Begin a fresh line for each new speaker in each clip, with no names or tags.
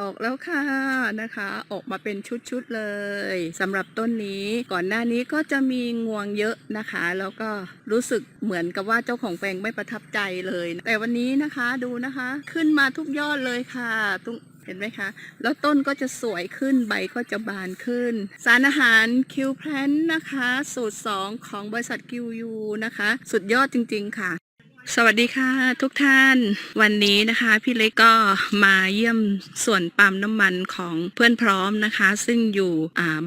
ออกแล้วค่ะนะคะ ออกมาเป็นชุดๆเลยสำหรับต้นนี้ ก่อนหน้านี้ก็จะมีงวงเยอะนะคะ แล้วก็รู้สึกเหมือนกับว่าเจ้าของแปลงไม่ประทับใจเลย แต่วันนี้นะคะดูนะคะ ขึ้นมาทุกยอดเลยค่ะตุงเห็นไหมคะ แล้วต้นก็จะสวยขึ้น ใบก็จะบานขึ้น สารอาหารคิวแพลนนะคะ สูตร 2 ของบริษัทคิวยูนะคะ สุดยอดจริง ๆ ค่ะ สวัสดีค่ะทุกท่านวันนี้นะคะพี่เล็กก็มาเยี่ยมส่วนปั๊มน้ำมันของเพื่อนพร้อมนะคะ ซึ่งอยู่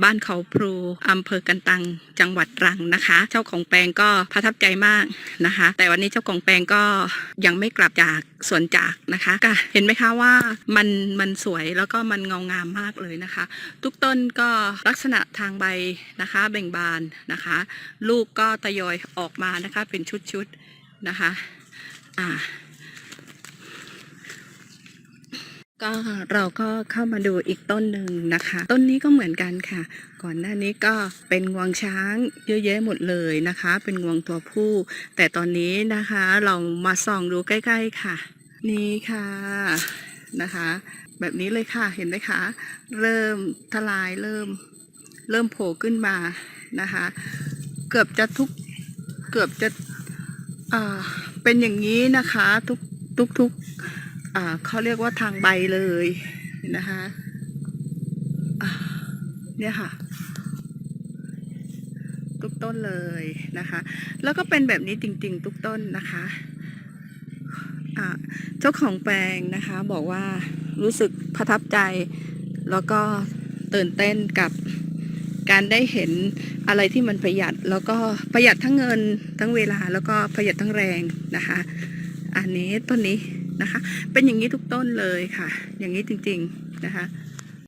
บ้านเขาพลูอำเภอกันตังจังหวัดตรังนะคะ เจ้าของแปลงก็ประทับใจมากนะคะ แต่วันนี้เจ้าของแปลงก็ยังไม่กลับจากสวนจากนะคะก็เห็นไหมคะว่ามันมันสวยแล้วก็มันเงางามมากเลยนะคะ ทุกต้นก็ลักษณะทางใบนะคะเบ่งบานนะคะ ลูกก็ทยอยออกมานะคะเป็นชุดๆ นะคะ อ่า ก็เราก็เข้ามาดูอีกต้นหนึ่งนะคะ ต้นนี้ก็เหมือนกันค่ะ ก่อนหน้านี้ก็เป็นงวงช้างเยอะแยะหมดเลยนะคะ เป็นงวงตัวผู้ แต่ตอนนี้นะคะเรามาส่องดูใกล้ๆค่ะ นี่ค่ะนะคะ แบบนี้เลยค่ะเห็นไหมคะ เริ่มทลายเริ่มเริ่มโผล่ขึ้นมานะคะ เกือบจะทุกเกือบจะ อ่าเป็นอย่างนี้นะคะทุกทุกทุกอ่าเขาเรียกว่าทางใบเลยนะคะเนี่ยค่ะ ทุกต้นเลยนะคะ แล้วก็เป็นแบบนี้จริง ๆ ทุกต้นนะคะเจ้าของแปลงนะคะบอกว่ารู้สึกประทับใจ แล้วก็ตื่นเต้นกับ การได้เห็นอะไรที่มันประหยัด แล้วก็ประหยัดทั้งเงินทั้งเวลาแล้วก็ประหยัดทั้งแรงนะคะ อันนี้ต้นนี้นะคะ เป็นอย่างนี้ทุกต้นเลยค่ะ อย่างนี้จริง ๆนะคะ